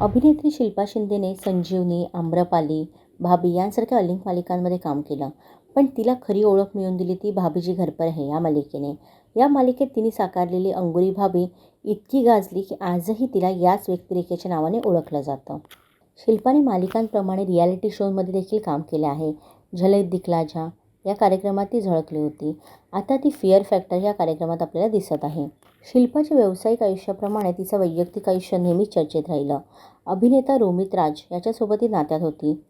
अभिनेत्री शिल्पा शिंदेने संजीवनी आम्रपाली भाभी यांसारख्या अलिंक मालिकांमध्ये काम केलं. पण तिला खरी ओळख मिळवून दिली ती भाभीजी घर पर या मालिकेने. या मालिकेत तिने साकारलेली अंगुरी भाभी इतकी गाजली की आजही तिला याच व्यक्तिरेखेच्या नावाने ओळखलं जातं. शिल्पाने मालिकांप्रमाणे रियालिटी शोमध्ये देखील काम केले आहे. झलक दिखला जा या कार्यक्रमात ती झळकली होती. आता ती फिअर फॅक्टर या कार्यक्रमात आपल्याला दिसत आहे. शिल्पाच्या व्यावसायिक आयुष्याप्रमाणे तिचं वैयक्तिक आयुष्य नेहमीच चर्चेत राहिलं. अभिनेता रोमित राज याच्यासोबत ती नात्यात होती.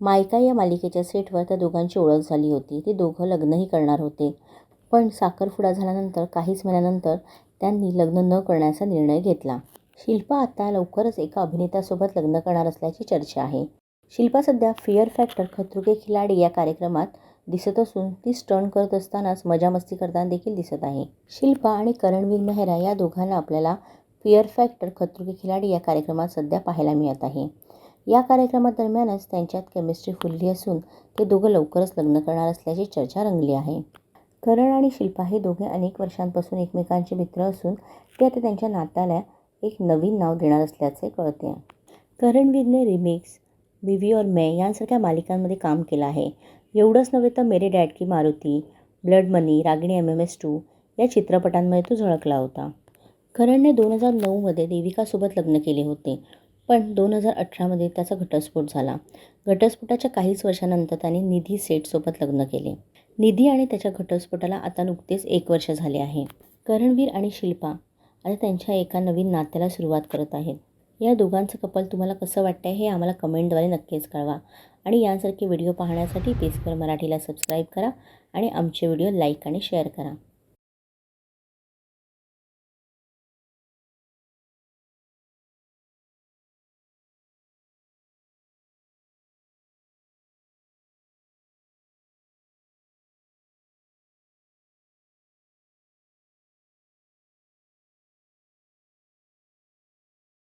मायका या मालिकेच्या सेटवर त्या दोघांची ओळख झाली होती. ते दोघं लग्नही करणार होते. पण साखरपुडा झाल्यानंतर काहीच महिन्यानंतर त्यांनी लग्न न करण्याचा निर्णय घेतला. शिल्पा आता लवकरच एका अभिनेत्यासोबत लग्न करणार असल्याची चर्चा आहे. शिल्पा सध्या फिअर फॅक्टर खतरुके खिलाडी या कार्यक्रमात दिसत असून ती स्टंट करत असतानाच मजामस्ती करताना देखील दिसत आहे. शिल्पा आणि करणवीर मेहरा या दोघांना आपल्याला फिअर फॅक्टर खतरो के खिलाडी या कार्यक्रमात सध्या पाहायला मिळत आहे. या कार्यक्रमादरम्यानच त्यांच्यात केमिस्ट्री फुलली असून ते दोघं लवकरच लग्न करणार असल्याची चर्चा रंगली आहे. करण आणि शिल्पा हे दोघे अनेक वर्षांपासून एकमेकांचे मित्र असून ते आता त्यांच्या नात्याला एक नवीन नाव देणार असल्याचे कळते. करणवीरने रिमिक्स बीवी और मैं यांसारख्या मालिकांमध्ये काम केलं आहे. एवढंच नव्हे तर Mere dad Ki Maruti blood money Ragini M M S two या चित्रपटांमध्ये तो झळकला होता. करणने दोन हजार नऊमध्ये देविकासोबत लग्न केले होते पण दोन हजार अठरामध्ये त्याचा घटस्फोट झाला. घटस्फोटाच्या काहीच वर्षानंतर त्याने निधी सेटसोबत लग्न केले. निधी आणि त्याच्या घटस्फोटाला आता नुकतेच एक वर्ष झाले आहे. करणवीर आणि शिल्पा आता त्यांच्या एका नवीन नात्याला सुरुवात करत आहेत. या दोघांचं कपल तुम्हाला कसं वाटतं आहे हे आम्हाला कमेंटद्वारे नक्कीच कळवा. आणि यासारखे व्हिडिओ पाहण्यासाठी पेसकर मराठीला सबस्क्राईब करा आणि आमचे व्हिडिओ लाईक आणि शेअर करा.